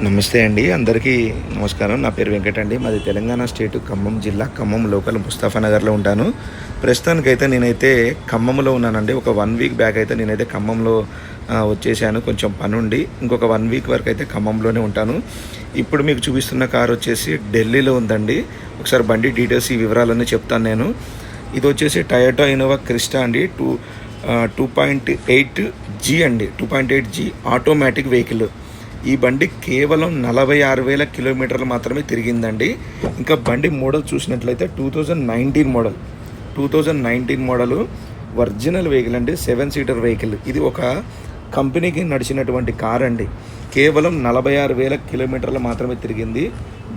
నమస్తే అండి అందరికీ నమస్కారం. నా పేరు వెంకట అండి మాది తెలంగాణ స్టేట్ ఖమ్మం జిల్లా ఖమ్మం లోకల్ ముస్తాఫానగర్లో ఉంటాను. ప్రస్తుతానికైతే నేనైతే ఖమ్మంలో ఉన్నానండి. ఒక వన్ వీక్ బ్యాక్ అయితే నేనైతే ఖమ్మంలో వచ్చేసాను. కొంచెం పని ఉండి ఇంకొక వన్ వీక్ వరకు అయితే ఖమ్మంలోనే ఉంటాను. ఇప్పుడు మీకు చూపిస్తున్న కార్ వచ్చేసి ఢిల్లీలో ఉందండి. ఒకసారి బండి డీటెయిల్స్ ఈ వివరాలన్నీ చెప్తాను నేను. ఇది వచ్చేసి టయోటో ఇనోవా క్రిస్టా అండి. Two two point eight G అండి. Two point eight G automatic vehicle. ఈ బండి కేవలం నలభై ఆరు వేల కిలోమీటర్లు మాత్రమే తిరిగిందండి. ఇంకా బండి మోడల్ చూసినట్లయితే two thousand nineteen model. Two thousand nineteen model original vehicle అండి సెవెన్ సీటర్ వెహికల్. ఇది ఒక కంపెనీకి నడిచినటువంటి కార్ అండి. కేవలం నలభై ఆరు వేల కిలోమీటర్లు మాత్రమే తిరిగింది.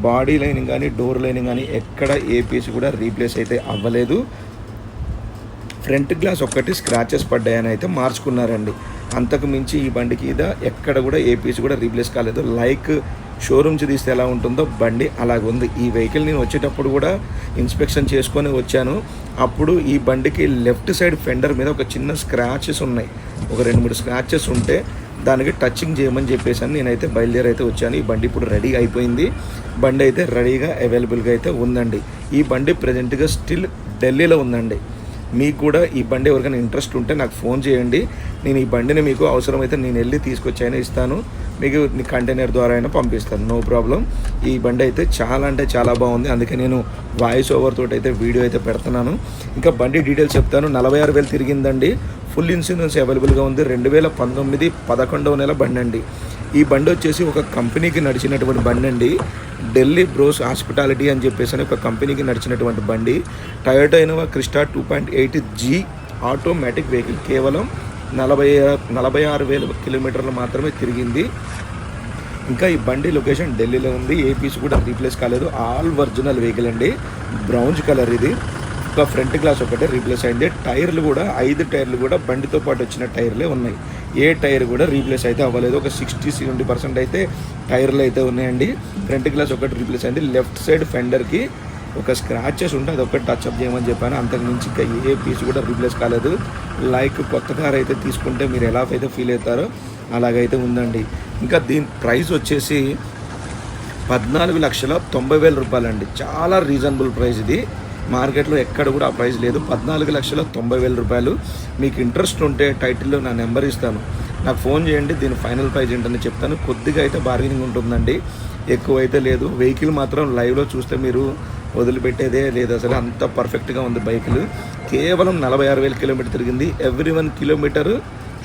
బాడీ లైనింగ్ కానీ డోర్ లైనింగ్ కానీ ఎక్కడ ఏ పీస్ కూడా రీప్లేస్ అయితే అవ్వలేదు. ఫ్రంట్ గ్లాస్ ఒక్కటి స్క్రాచెస్ పడ్డాయని అయితే మార్చుకున్నారండి. అంతకు మించి ఈ బండికి ఇద ఎక్కడ కూడా ఏ పీస్ కూడా రీప్లేస్ కాలేదు. లైక్ షోరూమ్స్ తీస్తే ఎలా ఉంటుందో బండి అలాగ ఉంది. ఈ వెహికల్ నేను వచ్చేటప్పుడు కూడా ఇన్స్పెక్షన్ చేసుకొని వచ్చాను. అప్పుడు ఈ బండికి లెఫ్ట్ సైడ్ ఫెండర్ మీద ఒక చిన్న స్క్రాచెస్ ఉన్నాయి. ఒక రెండు మూడు స్క్రాచెస్ ఉంటే దానికి టచింగ్ చేయమని చెప్పేసి నేనైతే బయలుదేరి అయితే వచ్చాను. ఈ బండి ఇప్పుడు రెడీ అయిపోయింది. బండి అయితే రెడీగా అవైలబుల్గా అయితే ఉందండి. ఈ బండి ప్రజెంట్గా స్టిల్ ఢిల్లీలో ఉందండి. మీకు కూడా ఈ బండి ఎవరికైనా ఇంట్రెస్ట్ ఉంటే నాకు ఫోన్ చేయండి. నేను ఈ బండిని మీకు అవసరమైతే నేను వెళ్ళి తీసుకొచ్చైనా ఇస్తాను. మీకు కంటైనర్ ద్వారా అయినా పంపిస్తాను. నో ప్రాబ్లం ఈ బండి అయితే చాలా అంటే చాలా బాగుంది. అందుకే నేను వాయిస్ ఓవర్ తోటి అయితే వీడియో అయితే పెడుతున్నాను. ఇంకా బండి డీటెయిల్స్ చెప్తాను. నలభై ఆరు వేలు తిరిగిందండి. ఫుల్ ఇన్సూరెన్స్ అవైలబుల్గా ఉంది. రెండు వేల పంతొమ్మిది పదకొండవ నెల బండి అండి ఈ బండి వచ్చేసి ఒక కంపెనీకి నడిచినటువంటి బండి అండి ఢిల్లీ బ్రోస్ హాస్పిటాలిటీ అని చెప్పేసి అని ఒక కంపెనీకి నడిచినటువంటి బండి Toyota Innova Crysta two point eight G automatic vehicle కేవలం నలభై నలభై ఆరు వేల కిలోమీటర్లు మాత్రమే తిరిగింది. ఇంకా ఈ బండి లొకేషన్ ఢిల్లీలో ఉంది. ఏ పీస్ కూడా రీప్లేస్ కాలేదు. ఆల్ ఒరిజినల్ వెహికల్ అండి. బ్రౌన్స్ కలర్ ఇది. ఒక ఫ్రంట్ గ్లాస్ ఒకటే రీప్లేస్ అయింది. టైర్లు కూడా ఐదు టైర్లు కూడా బండితో పాటు వచ్చిన టైర్లే ఉన్నాయి. ఏ టైర్ కూడా రీప్లేస్ అయితే అవ్వలేదు. ఒక సిక్స్టీ సెవెంటీ పర్సెంట్ అయితే టైర్లు అయితే ఉన్నాయండి. ఫ్రంట్ గ్లాస్ ఒకటి రీప్లేస్ అయింది. లెఫ్ట్ సైడ్ ఫెండర్కి ఒక స్క్రాచెస్ ఉంటే అది ఒకటి టచ్అప్ చేయమని చెప్పాను. అంతకు మించి ఇంకా ఏ పీస్ కూడా రీప్లేస్ కాలేదు. లైక్ కొత్త కార్ అయితే తీసుకుంటే మీరు ఎలా అయితే ఫీల్ అవుతారో అలాగైతే ఉందండి. ఇంకా దీని ప్రైస్ వచ్చేసి పద్నాలుగు లక్షల తొంభై వేల రూపాయలండి. చాలా రీజనబుల్ ప్రైస్ ఇది. మార్కెట్లో ఎక్కడ కూడా ఆ ప్రైస్ లేదు. పద్నాలుగు లక్షల తొంభై వేల రూపాయలు. మీకు ఇంట్రెస్ట్ ఉంటే టైటిల్లో నా నెంబర్ ఇస్తాను. నాకు ఫోన్ చేయండి దీని ఫైనల్ ప్రైస్ ఏంటని చెప్తాను. కొద్దిగా అయితే బార్గెనింగ్ ఉంటుందండి. ఎక్కువ అయితే లేదు. వెహికల్ మాత్రం లైవ్లో చూస్తే మీరు వదిలిపెట్టేదే లేదు. అసలు అంత పర్ఫెక్ట్గా ఉంది బైకులు. కేవలం నలభై ఆరు వేల కిలోమీటర్ తిరిగింది. Every one kilometre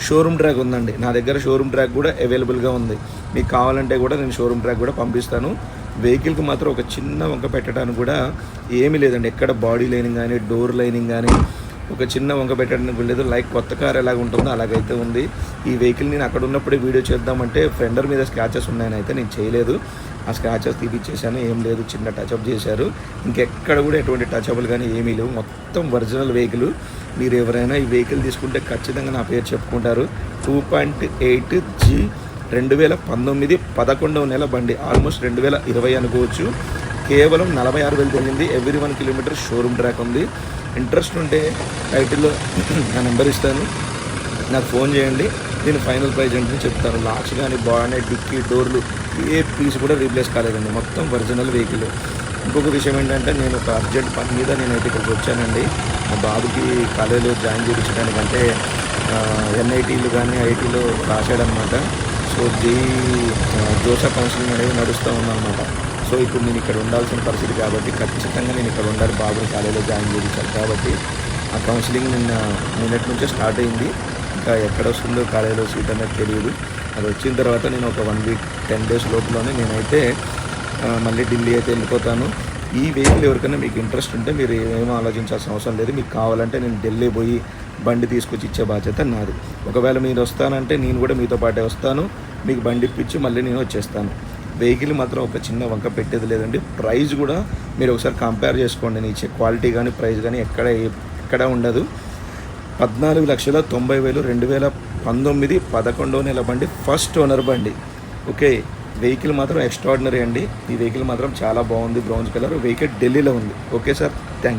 showroom track ఉందండి. నా దగ్గర షోరూమ్ ట్రాక్ కూడా అవైలబుల్గా ఉంది. మీకు కావాలంటే కూడా నేను షోరూమ్ ట్రాక్ కూడా పంపిస్తాను. వెహికల్కి మాత్రం ఒక చిన్న వంక పెట్టడానికి కూడా ఏమీ లేదండి. ఎక్కడ బాడీ లైనింగ్ కానీ డోర్ లైనింగ్ కానీ ఒక చిన్న వంక పెట్టడానికి లేదు. లైక్ కొత్త కార్ ఎలాగ ఉంటుందో అలాగైతే ఉంది. ఈ వెహికల్ నేను అక్కడ ఉన్నప్పుడే వీడియో చేద్దామంటే ఫెండర్ మీద స్క్రాచెస్ ఉన్నాయని అయితే నేను చేయలేదు. ఆ స్క్రాచెస్ తీపిచ్చేసాను. ఏం లేదు. చిన్న టచ్అప్ చేశారు. ఇంకెక్కడ కూడా ఎటువంటి టచ్అప్లు కానీ ఏమీ లేవు. మొత్తం ఒరిజినల్ వెహికల్. మీరు ఎవరైనా ఈ వెహికల్ తీసుకుంటే ఖచ్చితంగా నా పేరు చెప్పుకుంటారు. టూ పాయింట్ ఎయిట్ జీ రెండు వేల పంతొమ్మిది పదకొండవ నెల బండి ఆల్మోస్ట్ రెండు వేల ఇరవై అనుకోవచ్చు. కేవలం నలభై ఆరు వేలు తిరిగింది every one kilometre showroom track ఉంది. ఇంట్రెస్ట్ ఉంటే టైటిల్లో నా నెంబర్ ఇస్తాను. నాకు ఫోన్ చేయండి. నేను ఫైనల్ ప్రైజ్ ఏంటని చెప్తాను. లాక్స్ కానీ బాగానే డిక్కీ డోర్లు ఏ పీస్ కూడా రీప్లేస్ కాలేదండి. మొత్తం ఒరిజినల్ వెహికల్ ఇంకొక విషయం ఏంటంటే నేను ఒక అర్జెంట్ పని మీద నేనైతే ఇక్కడికి వచ్చానండి. మా బాబుకి కాలేజీలో జాయిన్ చేయించడానికంటే ఎన్ఐటీలు కానీ ఐటీలో రాశాడనమాట. సో జీ జోసా కౌన్సిలింగ్ అనేది నడుస్తూ ఉందన్నమాట. సో ఇప్పుడు నేను ఇక్కడ ఉండాల్సిన పరిస్థితి కాబట్టి ఖచ్చితంగా నేను ఇక్కడ ఉండాలి. బాబుని కాలేజీలో జాయిన్ చేయించాను కాబట్టి ఆ కౌన్సిలింగ్ నిన్న నిన్నటి నుంచే స్టార్ట్ అయింది. ఇంకా ఎక్కడ వస్తుందో కాలేజీలో సీట్ అనేది తెలియదు. అది వచ్చిన తర్వాత నేను ఒక వన్ వీక్ టెన్ డేస్ లోపలనే నేనైతే మళ్ళీ ఢిల్లీ అయితే వెళ్ళిపోతాను. ఈ వెహికల్ ఎవరికైనా మీకు ఇంట్రెస్ట్ ఉంటే మీరు ఏమీ ఆలోచించాల్సిన అవసరం లేదు. మీకు కావాలంటే నేను ఢిల్లీ పోయి బండి తీసుకొచ్చి ఇచ్చే బాధ్యత నాది. ఒకవేళ మీరు వస్తానంటే నేను కూడా మీతో పాటే వస్తాను. మీకు బండి ఇప్పించి మళ్ళీ నేను వచ్చేస్తాను. వెహికల్ మాత్రం ఒక చిన్న వంక పెట్టేది లేదండి. ప్రైస్ కూడా మీరు ఒకసారి కంపేర్ చేసుకోండి. నేను ఇచ్చే క్వాలిటీ కానీ ప్రైస్ కానీ ఎక్కడ ఎక్కడ ఉండదు. పద్నాలుగు లక్షల తొంభై వేలు రెండు వేల పంతొమ్మిది పదకొండో నెల బండి ఫస్ట్ ఓనర్ బండి. ఓకే వెహికల్ మాత్రం ఎక్స్ట్రాడినరీ అండి. ఈ వెహికల్ మాత్రం చాలా బాగుంది బ్రౌన్స్ కలర్. వెహికల్ ఢిల్లీలో ఉంది. Okay sir thank